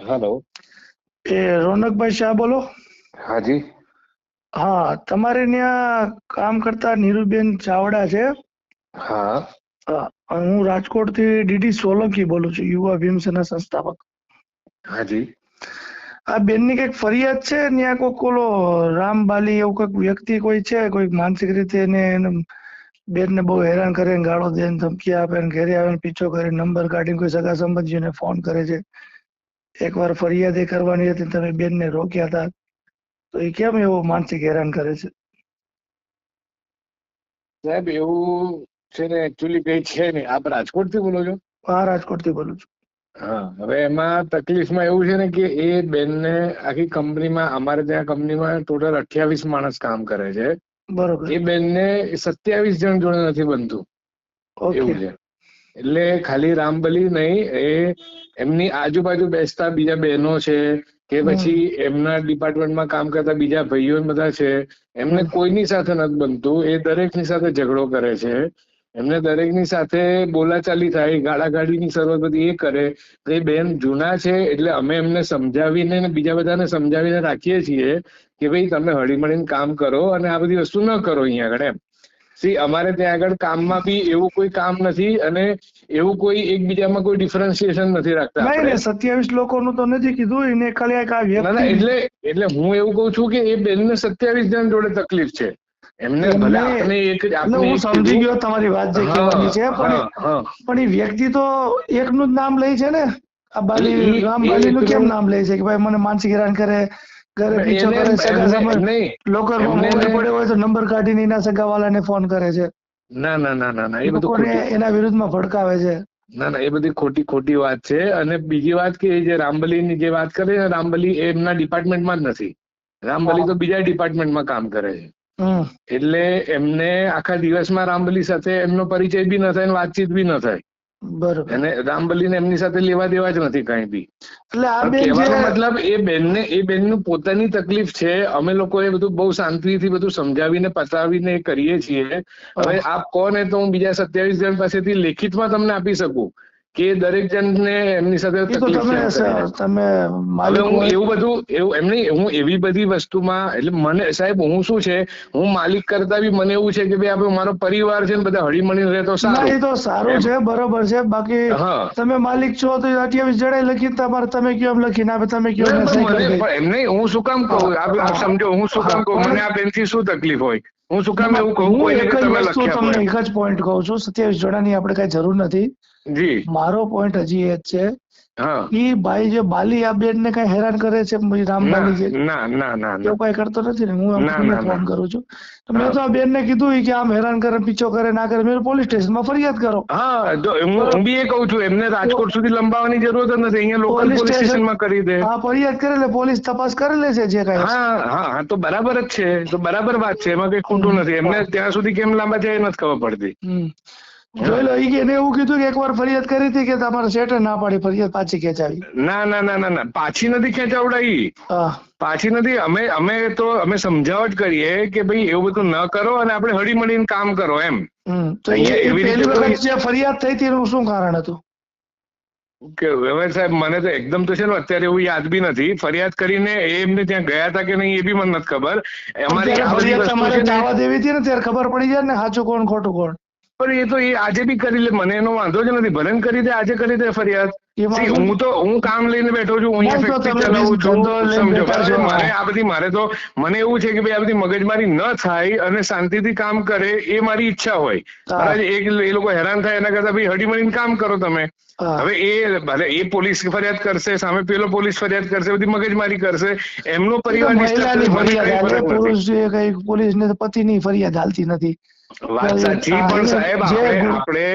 Hello એ રોનકભાઈ શાહ બોલો. હાજી. હા તમારે ત્યાં કામ કરતા નીરુબેન ચાવડા છે. હા. હું રાજકોટથી ડીડી સોલંકી બોલું છું યુવા ભીમસેના સંસ્થાપક. હાજી. આ બેનની કંઈક ફરિયાદ છે ત્યાં કોઈક ઓલો રામબાલી એવું કોઈક વ્યક્તિ કોઈ છે કોઈક માનસિક રીતે એને બેનને બહુ હેરાન કરે ગાળો દે ધમકી આપે ઘેરે આવે પીછો કરે નંબર કાઢીને કોઈ સગા સંબંધીઓને ફોન કરે છે. એકવાર ફરિયાદ એ કરવાની હતી તમે બેનને રોક્યા હતા તો એ કેમ એવો માનસિક હેરાન કરે છે? સાહેબ એવું છે ને એકચ્યુઅલી કઈ છે નહીં. આપ રાજકોટથી બોલો છો? હા રાજકોટથી બોલું છું. હા હવે એમાં તકલીફમાં એવું છે ને કે એ બેનને આખી કંપનીમાં અમારે ત્યાં કંપનીમાં ટોટલ અઠ્યાવીસ માણસ કામ કરે છે. બરોબર. એ બેનને સત્યાવીસ જણ જોડે નથી બનતું. એવું ઓકે છે. એટલે ખાલી રામબલી નહીં એ એમની આજુબાજુ બેસતા બીજા બહેનો છે કે પછી એમના ડિપાર્ટમેન્ટમાં કામ કરતા બીજા ભાઈઓ બધા છે એમને. કોઈની સાથે નથી બનતું એ દરેકની સાથે ઝઘડો કરે છે. એમને દરેકની સાથે બોલાચાલી થાય ગાળાગાળીની શરૂઆત બધી એ કરે. તો એ બેન જૂના છે એટલે અમે એમને સમજાવીને બીજા બધાને સમજાવીને રાખીએ છીએ કે ભાઈ તમે હળીમળીને કામ કરો અને આ બધી વસ્તુ ન કરો અહીંયા આગળ એમ. સી અમારે ત્યાં આગળ કામમાં બી એવું કોઈ કામ નથી અને એવું કોઈ એકબીજામાં કોઈ ડિફરન્સિએશન નથી રાખતા. નહીં ને સત્યાવીસ લોકોનું તો નથી કીધું એને ખાલી એક આ એટલે એટલે હું એવું કઉ છું કે એ બેનને સત્યાવીસ જણ જોડે તકલીફ છે. એમને ભલે આપણે એક હું સમજી ગયો તમારી વાત જે કહેવાની છે પણ. પણ એ વ્યક્તિ તો એકનું જ નામ લે છે ને? આ બાલી રામ બાલીનું કેમ નામ લે છે કે ભાઈ મને માનસિક હેરાન કરે? ઘરે પીછો કરે સગા મોબાઈલ પડ્યો હોય તો નંબર કાઢીને એના સગાવાલાને ફોન કરે છે. ના ના ના ના ના એ બધું એના વિરુદ્ધમાં ભડકાવે છે. ના ના એ બધી ખોટી ખોટી વાત છે. અને બીજી વાત કે જે રામબલીની જે વાત કરે છે રામબલી એમના ડિપાર્ટમેન્ટમાં જ નથી. રામબલી તો બીજા ડિપાર્ટમેન્ટમાં કામ કરે છે. એટલે એમને આખા દિવસમાં રામબલી સાથે એમનો પરિચય બી ન થાય વાતચીત બી ન થાય. બરોબર. અને રામબલીને એમની સાથે લેવા દેવા જ નથી કાંઈ બી. એટલે આ બેન જે મતલબ એ બેનને એ બેનનું પોતાની તકલીફ છે. અમે લોકો એ બધું બહુ શાંતિથી બધું સમજાવીને પતાવીને કરીએ છીએ. હવે આપ કહો ને તો હું બીજા સત્યાવીસ જણ પાસેથી લેખિતમાં તમને આપી શકું. કે દરેક જણને એમની સાથે તકલીફ તમે હવે હું એવું બધું એવું એમ નહીં હું એવી બધી વસ્તુમાં એટલે મને સાહેબ હું શું છે? હું માલિક કરતા બી મને એવું છે કે ભાઈ આપણે મારો પરિવાર છે ને બધા હળી મળીને રહે તો સારું. એ તો સારું છે બરોબર છે. બાકી તમે માલિક છો તો અઠ્યાવીસ જણાય લખી તમારે તમે કયો એમ લખીને આપે તમે કયો એમ નહીં હું શું કામ કહું? આપ સમજો હું શું કામ કહું? મને આ બેનથી શું તકલીફ હોય? હું શું કામ એવું કહું? હું એક જ વસ્તુ તમને એક જ પોઈન્ટ કહું છું. સત્યાવીસ જણાની આપણે કઈ જરૂર નથી. જી. મારો પોઈન્ટ હજી એ જ છે. હા. ઈ ભાઈ જે બાલી આ બેન ને કઈ હેરાન કરે છે રામબાલી જે ના ના ના એવું કઈ કરતો નથી ને? હું એમ ના, તમને ના, ફોન કરું છું. તો મેં તો આ બેન ને કીધું કે આમ હેરાન કરે પીછો કરે ના કરે. મેં પોલીસ સ્ટેશનમાં ફરિયાદ કરો. હા જો હું બી એ કહું છું એમને રાજકોટ સુધી લંબાવવાની જરૂરત નથી. અહીંયા લોકલ પોલીસ સ્ટેશન- માં કરી દે. હા ફરિયાદ કરે એટલે પોલીસ તપાસ કરેલે છે જે કઈ હા હા હા તો બરાબર જ છે. તો બરાબર વાત છે. એમાં કઈ ખોટું નથી. એમને ત્યાં સુધી કેમ લાંબા જાય નથી ખબર પડતી. હમ. જોઈ લો ઈ એને એવું કીધું કે એકવાર ફરિયાદ કરી હતી કે તમારે શેઠે ના પાડી ફરિયાદ પાછી ખેંચાવી. ના ના ના ના ના પાછી નથી ખેંચાવડાઈ. પાછી નથી અમે અમે તો અમે સમજાવટ કરીએ કે ભાઈ એવું બધું ન કરો અને આપણે હળી મળીને કામ કરો એમ. તો એવી રીતે જે ફરિયાદ થઈ હતી એનું શું કારણ હતું? કે હવે સાહેબ મને તો એકદમ તો છે ને અત્યારે એવું યાદ બી નથી. ફરિયાદ કરીને એ એમને ત્યાં ગયા હતા કે નહીં એ બી મને નથી ખબર. અમારી તમારે છે દેવી હતી ને ત્યારે ખબર પડી જાય ને સાચું કોણ ખોટું કોણ. પણ એ તો એ આજે બી કરી લે મને એનો વાંધો જ નથી. ભલે કરી દે આજે કરી દે ફરિયાદ. હું તો હું કામ લઈને બેઠો છું હું ચલાવું છું સમજો? મારે આ બધી મારે તો મને એવું છે કે ભાઈ આ બધી મગજમારી ન થાય અને શાંતિથી કામ કરે એ મારી ઈચ્છા હોય. એક એ લોકો હેરાન થાય એના કરતા ભાઈ હળી મળીને કામ કરો તમે. હવે એ ભલે એ પોલીસ ફરિયાદ કરશે સામે પેલો પોલીસ ફરિયાદ કરશે બધી મગજમારી કરશે એમનો પરિવાર. પુરુષ પોલીસ ને પતિની ફરિયાદ હાલતી નથી. વાત સાચી પણ સાહેબ આપણે આપણે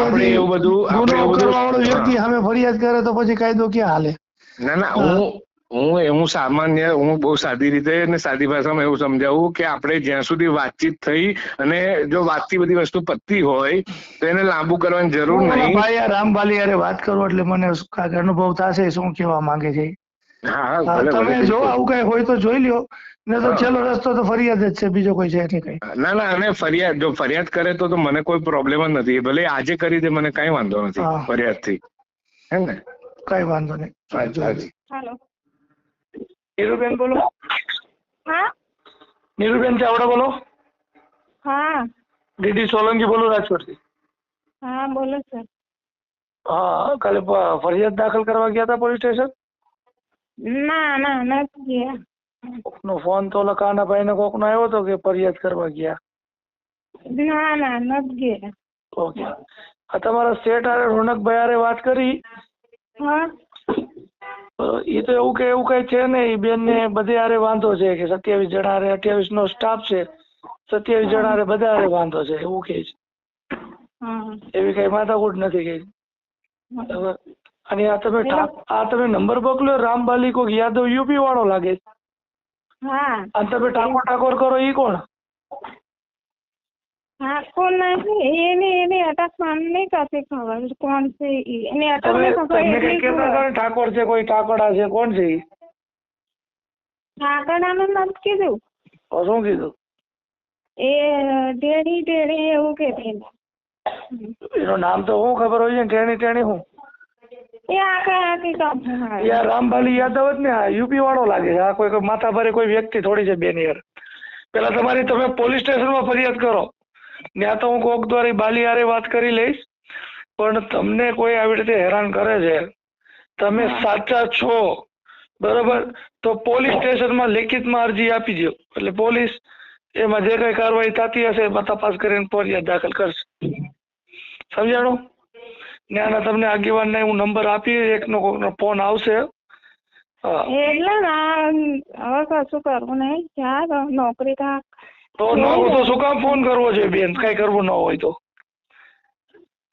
આપણે એવું બધું આપણે એવું કરવા વ્યક્તિ સામે ફરિયાદ કરે તો પછી કાયદો ક્યાં હાલે? ના ના હું હું. હું સામાન્ય હું બહુ સાદી રીતે અને સાદી ભાષામાં એવું સમજાવું કે આપણે જ્યાં સુધી વાતચીત થઈ અને જો વાતથી બધી વસ્તુ પતતી હોય તો એને લાંબુ કરવાની જરૂર નહીં. ભાઈ આ રામબાલી હારે વાત કરો એટલે મને અનુભવ થશે શું કહેવા માંગે છે તમે જો આવું કઈ હોય તો જોઈ લ્યો. ને તો છેલ્લો રસ્તો તો ફરિયાદ જ છે બીજો કોઈ છે કઈ ના ના અને ફરિયાદ જો ફરિયાદ કરે તો તો મને કોઈ પ્રોબ્લેમ જ નથી. ભલે આજે કરી દે મને કઈ વાંધો નથી ફરિયાદથી હે ને? કઈ વાંધો નહીં. હાલો. નીરુબેન બોલો. હા? નીરુબેન ચાવડા બોલો. હા. ડીડી સોલંકી બોલું રાજકોટથી. હા બોલો સર. હા કાલે ફરિયાદ દાખલ કરવા ગયા હતા પોલીસ સ્ટેશન? ના ના નથી ગયા. કોકનો ફોન તો ઓલા કાનાભાઈ ને કોકનો આવ્યો હતો કે ફરિયાદ કરવા ગયા. ના ના નથી ગયા. ઓકે. આ તમારા સ્ટેટ આરે રોનકભાઈ આરે વાત કરી? હા. એ તો એવું કે એવું કઈ છે નહીં. બેન ને બધે હારે વાંધો છે કે સત્યાવીસ જણા હારે અઠ્યાવીસ નો સ્ટાફ છે. સત્યાવીસ જણા હારે બધા હારે વાંધો છે એવું કે છે. એવી કઈ માથાકૂટ નથી કે. અને આ તમે આ તમે નંબર મોકલ્યો રામબાલી કોક યાદવ યુપી વાળો લાગે. હા. અને તમે ઠાકોર ટાકોર કરો ઈ કોણ? હા કોણ એને એને અટક મને નહીં કશી ખબર કોણ છે ઈ. એને અટક ખબર. ઠાકોર છે કોઈ ઠાકોડા છે કોણ છે ઈ? ઠાકરાનું નથી કીધું? શું કીધું? એ ટેણી ટેણી એવું કે એનું નામ તો હું ખબર હોય છે ટેણી ટેણી હું? એ આખા કામ યાર રામભાલી યાદવ જ ને આ યુપી વાળો લાગે છે. આ કોઈ કોઈ માથાભારે કોઈ વ્યક્તિ થોડી છે બેન યાર પેલા તમારી તમે પોલીસ સ્ટેશનમાં ફરિયાદ કરો. ત્યાં તો હું કોક દ્વારા બાલી હારે વાત કરી લઈશ. પણ તમને કોઈ આવી રીતે હેરાન કરે છે. તમે સાચા છો. બરોબર? તો પોલીસ સ્ટેશનમાં લેખિતમાં અરજી આપી દો એટલે પોલીસ એમાં જે કઈ કાર્યવાહી થતી હશે એમાં તપાસ કરીને ફરિયાદ દાખલ કરશે. સમજાણું? ત્યાંના તમને આગેવાનને હું નંબર આપી એકનો કોકનો ફોન આવશે. એટલે ના હવે કશું કરવું નહીં ચાલ નોકરી કા તો ન હોય તો શું કામ ફોન કરવો છે બેન? કઈ કરવું ન હોય તો.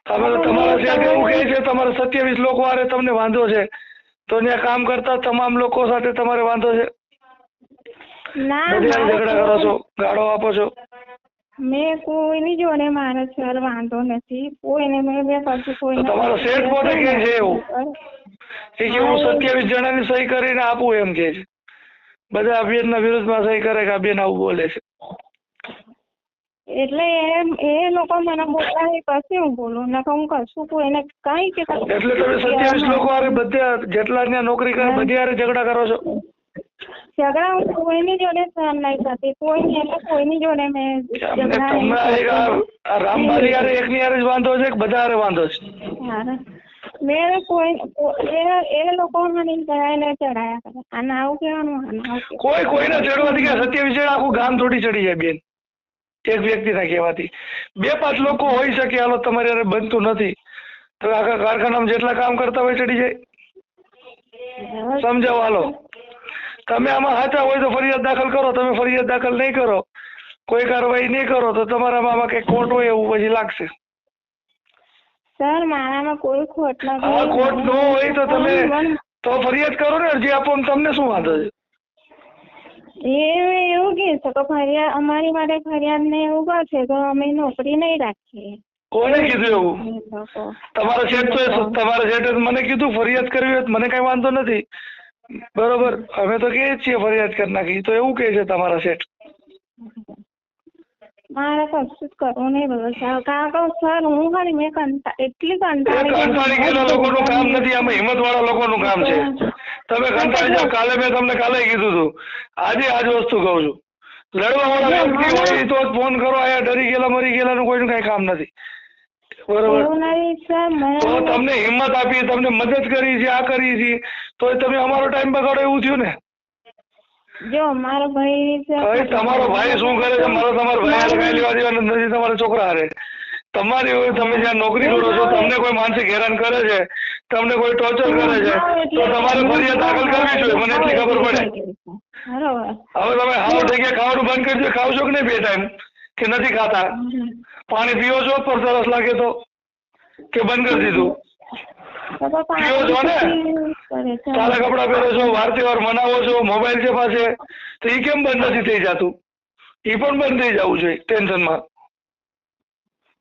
તમે તમારા ત્યાં એવું કહે છે તમારે સત્યાવીસ લોકો આરે તમને વાંધો છે. તો ત્યાં કામ કરતા તમામ લોકો સાથે તમારે વાંધો છે? ના ઝઘડા કરો છો ગાળો આપો છો. મેં કોઈની જોડે મારે સર વાંધો નથી. કોઈને મેં બે કશું કોઈ તમારો સેટ પોતે કહે છે એવું? એ કે હું સત્યાવીસ જણાની સહી કરીને આપું એમ કે છે. બધા બેનના વિરુદ્ધમાં સહી કરે કે અભિયાન આવું બોલે છે. એટલે એમ એ લોકો મને બોલાવે પછી હું બોલું. નકર હું કશું કોઈને કઈ કે એટલે તમે સત્યાવીસ લોકો આરે બધા જેટલા ત્યાં નોકરી કરે બધી આરે ઝઘડા કરો છો? ઝઘડા હું કોઈની જોડે સહન નહીં કરતી કોઈની એટલે કોઈની જોડે મેં અમને ઝઘડા નહીં તમને આ રામબારી હારે એકની હારે જ વાંધો છે કે બધા હારે વાંધો છે. હારે. મેં કોઈ કો- એ એ લોકો મને ચડાઈને ચડાયા કરે. આને આવું કહેવાનું આને આવું કહેવાનું. કોઈ કોઈને ચડવાથી કે સત્યાવીસ જણા આખું ગામ થોડી ચડી જાય બેન. એક વ્યક્તિના કહેવાથી. બે પાંચ લોકો હોઈ શકે હાલો તમારે હારે બનતું નથી. તો આખા કારખાનામાં જેટલા કામ કરતા હોય ચડી જાય. સમજાવો હાલો. તમે આમાં સાચા હોય તો ફરિયાદ દાખલ કરો તમે ફરિયાદ દાખલ નહીં કરો કોઈ કાર્યવાહી નહીં કરો તો તમારામાં આમાં કઈ ખોટ હોય એવું પછી લાગશે. સર મારામાં કોઈ ખોટ નથી. હા ખોટ ન હોય તો તમે તો ફરિયાદ કરો ને અરજી આપો તમને શું વાંધો છે? એ એવું કે છે કે ફરિયાદ અમારી માટે ફરિયાદ ને એવું કરશે તો અમે નોકરી નહીં રાખીએ. કોને કીધું એવું? તમારા શેઠ તો તમારા શેઠે મને કીધું ફરિયાદ કરવી હોય મને કઈ વાંધો નથી. બરોબર. અમે તો કહીએ છીએ ફરિયાદ કરી નાખી. તો એવું કહે છે તમારા શેઠ. મારે કશું જ કરવું નહીં બધું સર કારણ કે સર હું ખાલી મેં કંટા એટલી કંટાળી ગયેલા લોકોનું કામ નથી આમાં હિંમત વાળા લોકોનું કામ છે. તમે કંટાળી જાઓ. કાલે મેં તમને કાલે કીધું હતું આજે આજ વસ્તુ કહું છું. લડવા વાળા વ્યક્તિ હોય તો ફોન કરો. આયા ડરી ગયેલા મરી ગયેલાનું કોઈનું કઈ કામ નથી. બરોબર. તો તમને હિંમત આપી તમને મદદ કરી છે આ કરી છે તો તમે અમારો ટાઈમ બગાડો એવું થયું ને? જો મારો ભાઈ છે તમારો ભાઈ શું કરે છે? મારો તમારો ભાઈ હાલ કઈ લેવા દેવા નથી તમારા છોકરા હારે. તમારી હોય તમે જ્યાં નોકરી કરો છો તમને કોઈ માનસિક હેરાન કરે છે? તમને કોઈ ટોર્ચર કરે છે? તો તમારે ફરિયાદ દાખલ કરવી જોઈએ મને એટલી ખબર પડે. હવે તમે હાલો થઈ ગયા ખાવાનું બંધ કરી દો ખાવ છો કે નહીં બે ટાઈમ કે નથી ખાતા? પાણી પીવો છો? પર તરસ લાગે તો? કે બંધ કરી દીધું? છો ને? સારા કપડા પહેરો છો વાર તહેવાર મનાવો છો મોબાઈલ છે પાસે તો એ કેમ બંધ નથી થઈ જતું? એ પણ બંધ થઈ જવું જોઈએ ટેન્શનમાં.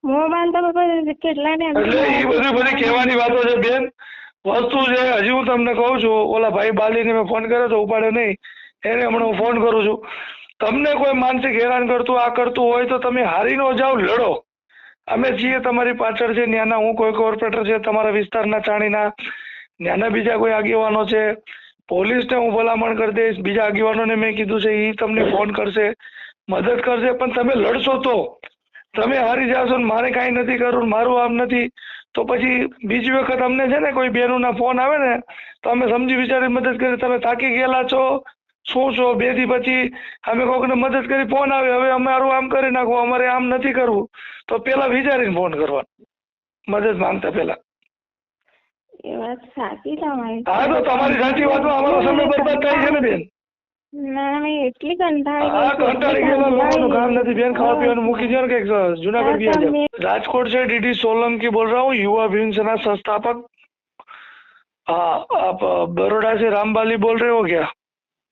મોબાઈલ તો કેટલા ને એટલે એ બધી બધી કહેવાની વાતો છે બેન. વસ્તુ છે હજી હું તમને કહું છું ઓલા ભાઈ બાલીને મેં ફોન કર્યો તો ઉપાડે નહીં. એને હમણાં હું ફોન કરું છું. તમને કોઈ માનસિક હેરાન કરતું આ કરતું હોય તો તમે હારી ન જાઓ લડો. અમે છીએ તમારી પાછળ છે, ત્યાંના હું કોઈ કોર્પોરેટર છે, તમારા વિસ્તારના ચાણીના. ત્યાંના બીજા કોઈ આગેવાનો છે. પોલીસને હું ભલામણ કરી દઈશ. બીજા આગેવાનોને મેં કીધું છે એ તમને ફોન કરશે. મદદ કરશે, પણ તમે લડશો તો. તમે હારી જાશો ને મારે કાંઈ નથી કરવું, મારું આમ નથી. તો પછી બીજી વખત અમને છે ને કોઈ બહેનોના ફોન આવે ને, તો અમે સમજી વિચારી મદદ કરી. તમે થાકી ગયેલા છો? શું છો બે દી પછી અમે કોકને મદદ કરી ફોન આવે હવે અમારું આમ કરી નાખો અમારે આમ નથી કરવું તો પેલા વિચારીને ફોન કરવાનો મદદ માંગતા પેલા એ વાત સાચી તમારી હા તો તમારી સાચી વાતમાં અમારો સમય બરબાદ થાય છે ને બેન ના મેં એટલી કંટાળી હા ગઈ છું, કંટાળી એટલી ગયેલા લોકોનું કામ કંટાળી નથી બેન ખાવા પીવાનું મૂકી દો ને કંઈક જુનાગઢ બી આ જાઓ. તમે- राजकोट से डीडी सोलंकी बोल रहा हूँ युवा भीम सेना संस्थापक हाँ आप अ, बड़ोड़ा से रामबाली बोल रहे हो क्या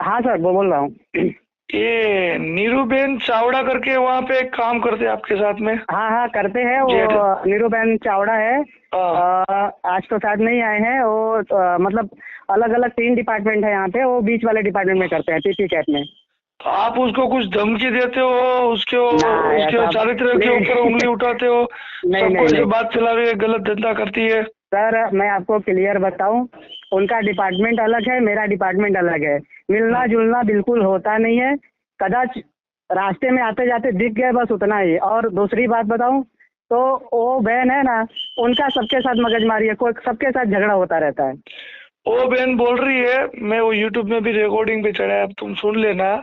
हाँ सर वो बोल रहा हूँ। ये नीरूबेन चावड़ा करके वहाँ पे काम करते हैं आपके साथ में? हाँ हाँ करते हैं। वो नीरूबेन चावड़ा है। हाँ, अ, आज तो शायद नहीं आए हैं। वो अ, मतलब अलग अलग तीन डिपार्टमेंट है यहाँ पे। वो बीच वाले डिपार्टमेंट में करते हैं पीपी कैप में। तो आप उसको कुछ धमकी देते हो उसके उसके चारित्र के ऊपर उंगली उठाते हो नहीं, सबको नहीं, नहीं। बात चला रही है गलत धंधा करती है। सर मैं आपको क्लियर बताऊँ उनका डिपार्टमेंट अलग है मेरा डिपार्टमेंट अलग है। मिलना जुलना बिल्कुल होता नहीं है। कदाच रास्ते में आते जाते दिख गए बस उतना ही। और दूसरी बात बताऊँ तो वो बहन है ना उनका सबके साथ मगजमारी है कोई सबके साथ झगड़ा होता रहता है। वो बहन बोल रही है मैं वो यूट्यूब में भी रिकॉर्डिंग पे चढ़ा है अब तुम सुन लेना।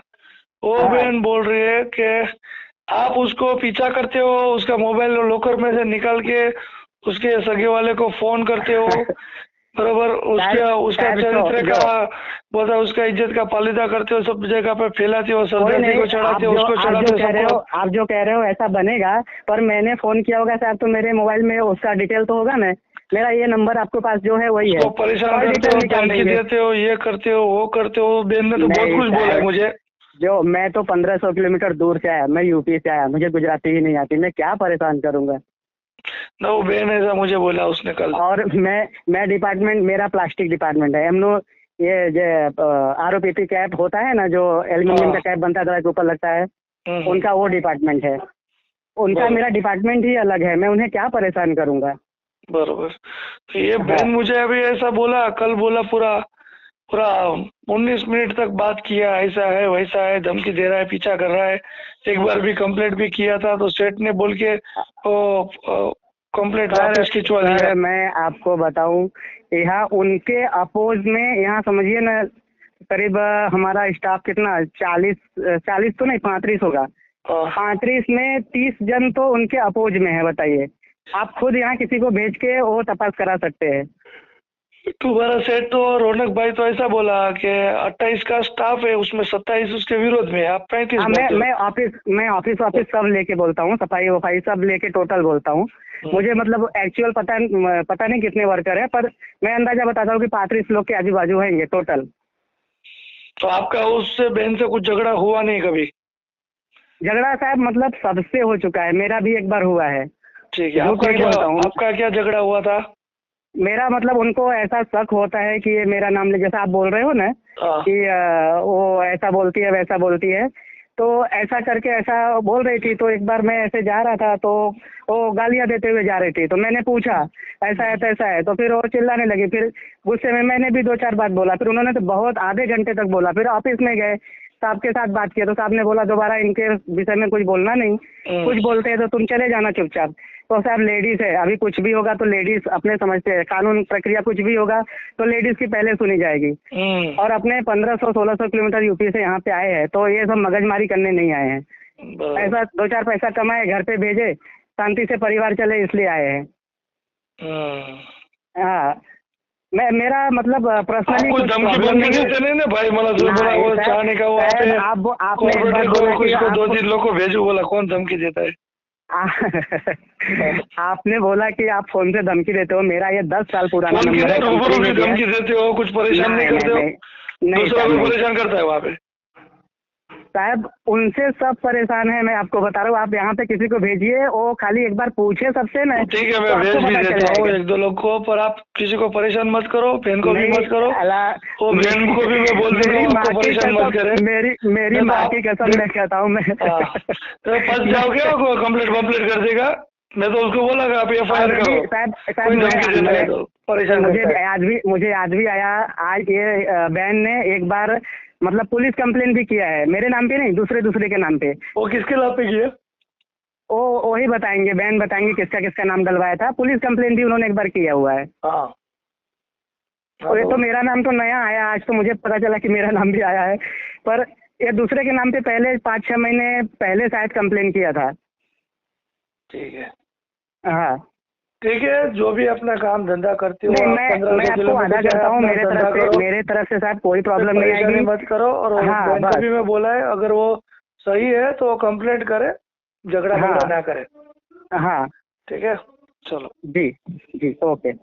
वो हाँ। बहन बोल रही है कि आप उसको पीछा करते हो उसका मोबाइल लॉकर में से निकाल के उसके सगे वाले को फ़ोन करते हो? बराबर उसका उसका चरित्र का बोलता उसका इज़्ज़त का पालिदा करते हो सब जगह पे फैलाते हो सरदार को चढ़ाते हो उसको चढ़ाते हो आप जो कह रहे हो ऐसा बनेगा पर मैंने फ़ोन किया होगा साहब तो मेरे मोबाइल में उसका डिटेल तो होगा ना? मेरा ये नंबर आपके पास जो है वही है। परेशान करते हो धमकी देते हो ये करते हो वो करते हो बहन ने तो बहुत कुछ बोला है मुझे। जो मैं तो पंद्रह सौ किलोमीटर दूर से आया मैं यूपी से आया मुझे गुजराती ही नहीं आती मैं क्या परेशान करूँगा? ना वो बहन ऐसा मुझे बोला उसने कल और मैं मैं डिपार्टमेंट मेरा प्लास्टिक डिपार्टमेंट है। एमनो ये जो R O P P cap होता है ना जो एल्यूमिनियम का हाँ। कैप बनता है के ऊपर लगता है हम्म। उनका वो डिपार्टमेंट है। उनका मेरा डिपार्टमेंट ही अलग है। मैं उन्हें क्या परेशान करूँगा? बरोबर। तो ये हाँ। बहन मुझे अभी ऐसा बोला कल बोला पूरा पूरा उन्नीस मिनट तक बात किया ऐसा है वैसा है धमकी दे रहा है पीछा कर रहा है। एक बार भी कंप्लेंट भी किया था तो सेठ ने बोल के कंप्लेंट वापस खिंचवा दिया मैं आपको बताऊँ यहाँ उनके अपोज में यहाँ समझिए ना करीब हमारा स्टाफ कितना चालीस चालीस तो नहीं पैंतीस होगा। हाँ, पैंतीस में तीस जन तो उनके अपोज में है बताइए। आप खुद यहाँ किसी को भेज के वो तपास करा सकते हैं। तुम्हारा सेठ तो रौनक भाई तो ऐसा बोला कि अट्ठाईस का स्टाफ है उसमें सत्ताईस उसके विरोध में आप पैंतीस हाँ, मैं मैं ऑफ़िस मैं ऑफ़िस ऑफ़िस सब लेके बोलता हूँ सफ़ाई वफाई सब लेके टोटल बोलता हूँ। मुझे मतलब एक्चुअल पता पता नहीं कितने वर्कर है पर मैं अंदाज़ा बताता हूँ कि पैंतीस लोग के आजू बाजू होंगे टोटल तो आपका उससे बहन से कुछ झगड़ा हुआ नहीं कभी? झगड़ा साहब मतलब सबसे हो चुका है मेरा भी एक बार हुआ है। ठीक है आपका क्या आपका क्या झगड़ा हुआ था? मेरा मतलब उनको ऐसा शक होता है कि ये मेरा नाम ले जैसा आप बोल रहे हो ना हाँ, कि अ, वो ऐसा बोलती है वैसा बोलती है। तो ऐसा करके ऐसा बोल रही थी तो एक बार मैं ऐसे जा रहा था तो वो गालियाँ देते हुए जा रही थी तो मैंने पूछा ऐसा है तैसा है तो फिर वो चिल्लाने लगी फिर गुस्से में मैंने भी दो चार बात बोला फिर उन्होंने तो बहुत आधे घंटे तक बोला फिर ऑफ़िस में गए साहब के साथ बात किया तो साहब ने बोला दोबारा इनके विषय में कुछ बोलना नहीं हम्म। कुछ बोलते हैं तो तुम चले जाना चुपचाप तो साहब लेडीज़ है अभी कुछ भी होगा तो लेडीज़ अपने समझते हैं कानून प्रक्रिया कुछ भी होगा तो लेडीज़ की पहले सुनी जाएगी। हम्म, और अपने 1500 1600 किलोमीटर यूपी से यहाँ पे आए हैं तो ये सब मगजमारी करने नहीं आए हैं। ऐसा दो चार पैसा कमाए घर पे भेजे शांति से परिवार चले इसलिए आए हैं। हम्म। हाँ। मैं मेरा मतलब पर्सनली कुछ धमकी बमकी देते नहीं ना भाई? मला जो बोला वो चाहने का वो आप आपने एक बार बोला कि दो तीन लोग को भेजू बोला कौन धमकी देता है? आपने बोला कि आप फ़ोन से धमकी देते हो मेरा ये दस साल पुराना नंबर है। धमकी देते हो कुछ परेशान नहीं नहीं, करते हो। नहीं, दूसरा नहीं। परेशान करता है वहाँ पे? साहब उनसे सब परेशान है मैं आपको बता रहा हूँ आप यहाँ पे किसी को भेजिए वो खाली एक बार पूछे सबसे ना ठीक है तो मैं आपको भेज भी देता हूँ एक दो लोग को पर आप किसी को परेशान मत करो बहन को भी मत करो वो बहन को भी मैं बोल देता हूँ परेशान मत करे। मेरी मेरी तो माँ की कसम मैं कहता हूँ मैं हाँ, तो फंस जाओगे और कंप्लेंट कर देगा। मैं तो उसको बोला आप एफ़ आई आर करो तो परेशान मुझे आज भी मुझे आज भी आया आज ये बहन ने एक बार मतलब पुलिस कंप्लेन भी किया है। मेरे नाम पे नहीं दूसरे दूसरे के नाम पे। वो किसके नाम पे किया? वो वही बताएँगे बहन बताएँगे किसका किसका नाम डलवाया था। पुलिस कंप्लेन भी उन्होंने एक बार किया हुआ है। हाँ। और ये तो मेरा नाम तो नया आया आज तो मुझे पता चला कि मेरा नाम भी आया है। पर ये दूसरे के नाम पे पहले पाँच छह महीने पहले शायद कंप्लेन किया था। ठीक है। हाँ। ठीक है जो भी अपना काम धंधा करते हो मैं मैं आपको वादा करता हूँ मेरे तरफ़ से मेरे तरफ़ से साहब कोई प्रॉब्लम नहीं आएगी। मत करो और हाँ। भी मैं बोला है अगर वो सही है तो कंप्लेंट करे झगड़ा हाँ। झगड़ा ना करे। हाँ। ठीक है? चलो। जी जी ओके।